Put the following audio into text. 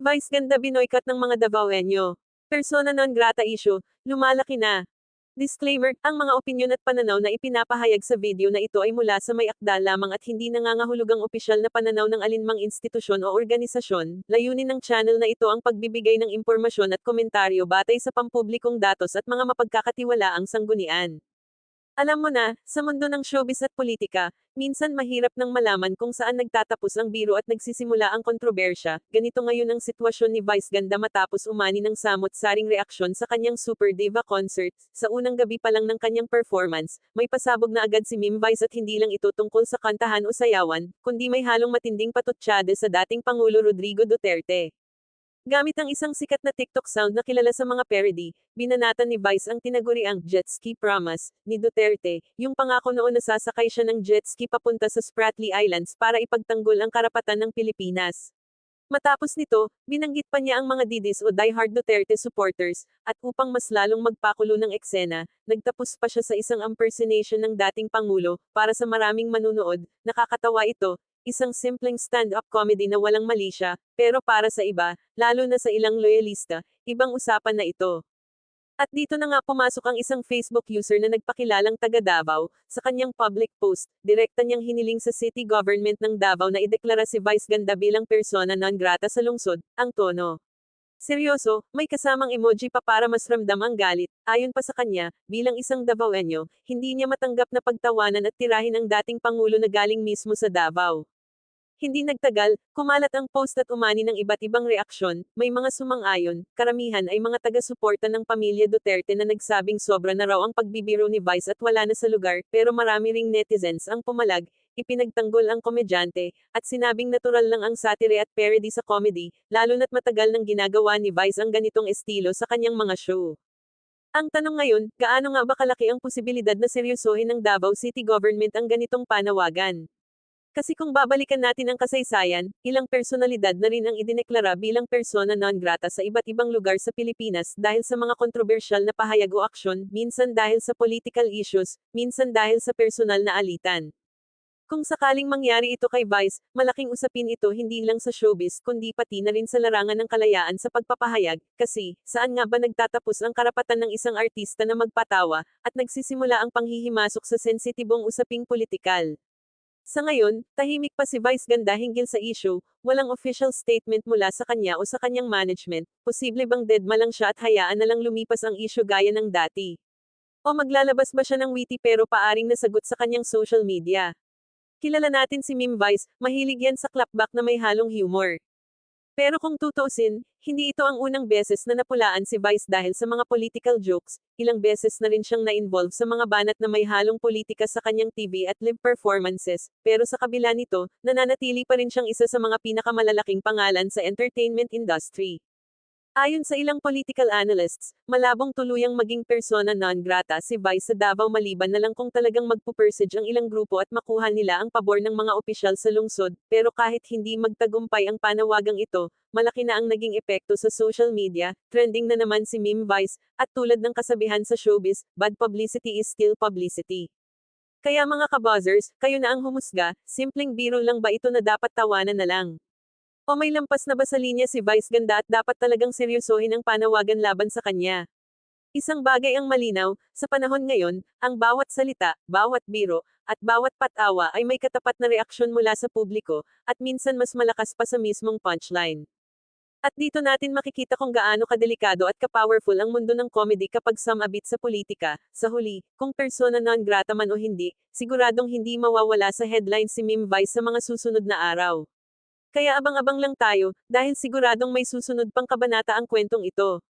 Vice ganda binoycott ng mga Davaoenyo. Persona non grata issue, lumalaki na. Disclaimer, ang mga opinyon at pananaw na ipinapahayag sa video na ito ay mula sa may akda lamang at hindi nangangahulugang opisyal na pananaw ng alinmang institusyon o organisasyon. Layunin ng channel na ito ang pagbibigay ng impormasyon at komentaryo batay sa pampublikong datos at mga mapagkakatiwalaang sanggunian. Alam mo na, sa mundo ng showbiz at politika, minsan mahirap nang malaman kung saan nagtatapos ang biro at nagsisimula ang kontrobersya. Ganito ngayon ang sitwasyon ni Vice Ganda matapos umani ng samot-saring reaksyon sa kanyang Super Diva concert. Sa unang gabi pa lang ng kanyang performance, may pasabog na agad si Mim Vice at hindi lang ito tungkol sa kantahan o sayawan, kundi may halong matinding patutsada sa dating Pangulo Rodrigo Duterte. Gamit ang isang sikat na TikTok sound na kilala sa mga parody, binanatan ni Vice ang tinaguriang jet ski promise ni Duterte, yung pangako noon na sasakay siya ng jet ski papunta sa Spratly Islands para ipagtanggol ang karapatan ng Pilipinas. Matapos nito, binanggit pa niya ang mga didis o diehard Duterte supporters, at upang mas lalong magpakulo ng eksena, nagtapos pa siya sa isang impersonation ng dating Pangulo, para sa maraming manunood, nakakatawa ito, Isang simpleng stand-up comedy na walang mali siya, pero para sa iba, lalo na sa ilang loyalista, ibang usapan na ito. At dito na nga pumasok ang isang Facebook user na nagpakilalang taga Davao, sa kanyang public post, direkta niyang hiniling sa city government ng Davao na ideklara si Vice Ganda bilang persona non grata sa lungsod, ang tono. Seryoso, may kasamang emoji pa para mas ramdam ang galit. Ayon pa sa kanya, bilang isang Davaoenyo, hindi niya matanggap na pagtawanan at tirahin ang dating Pangulo na galing mismo sa Davao. Hindi nagtagal, kumalat ang post at umani ng iba't ibang reaksyon, may mga sumang-ayon, karamihan ay mga taga-suporta ng pamilya Duterte na nagsabing sobra na raw ang pagbibiro ni Vice at wala na sa lugar, pero marami ring netizens ang pumalag, ipinagtanggol ang komedyante, at sinabing natural lang ang satire at parody sa comedy, lalo na't matagal nang ginagawa ni Vice ang ganitong estilo sa kanyang mga show. Ang tanong ngayon, gaano nga ba kalaki ang posibilidad na seryosohin ng Davao City Government ang ganitong panawagan? Kasi kung babalikan natin ang kasaysayan, ilang personalidad na rin ang idineklara bilang persona non grata sa iba't ibang lugar sa Pilipinas dahil sa mga kontrobersyal na pahayag o aksyon, minsan dahil sa political issues, minsan dahil sa personal na alitan. Kung sakaling mangyari ito kay Vice, malaking usapin ito hindi lang sa showbiz kundi pati na rin sa larangan ng kalayaan sa pagpapahayag, kasi, saan nga ba nagtatapos ang karapatan ng isang artista na magpatawa, at nagsisimula ang panghihimasok sa sensitibong usaping politikal. Sa ngayon, tahimik pa si Vice Ganda hinggil sa issue, walang official statement mula sa kanya o sa kanyang management, posible bang deadma lang siya at hayaan na lang lumipas ang issue gaya ng dati. O maglalabas ba siya ng witty pero paaring nasagot sa kanyang social media. Kilala natin si Mim Vice, mahilig yan sa clapback na may halong humor. Pero kung tutuusin, hindi ito ang unang beses na napulaan si Vice dahil sa mga political jokes, ilang beses na rin siyang na-involve sa mga banat na may halong politika sa kanyang TV at live performances, pero sa kabila nito, nananatili pa rin siyang isa sa mga pinakamalalaking pangalan sa entertainment industry. Ayon sa ilang political analysts, malabong tuluyang maging persona non grata si Vice sa Davao maliban na lang kung talagang magpupersage ang ilang grupo at makuha nila ang pabor ng mga opisyal sa lungsod, pero kahit hindi magtagumpay ang panawagang ito, malaki na ang naging epekto sa social media, trending na naman si Meme Vice, at tulad ng kasabihan sa showbiz, bad publicity is still publicity. Kaya mga kabuzzers, kayo na ang humusga, simpleng biro lang ba ito na dapat tawanan na lang? O may lampas na ba sa linya si Vice Ganda at dapat talagang seryosohin ang panawagan laban sa kanya? Isang bagay ang malinaw, sa panahon ngayon, ang bawat salita, bawat biro, at bawat patawa ay may katapat na reaksyon mula sa publiko, at minsan mas malakas pa sa mismong punchline. At dito natin makikita kung gaano kadelikado at kapowerful ang mundo ng comedy kapag sumabit sa politika. Sa huli, kung persona non grata man o hindi, siguradong hindi mawawala sa headlines si Meme Vice sa mga susunod na araw. Kaya abang-abang lang tayo, dahil siguradong may susunod pang kabanata ang kwentong ito.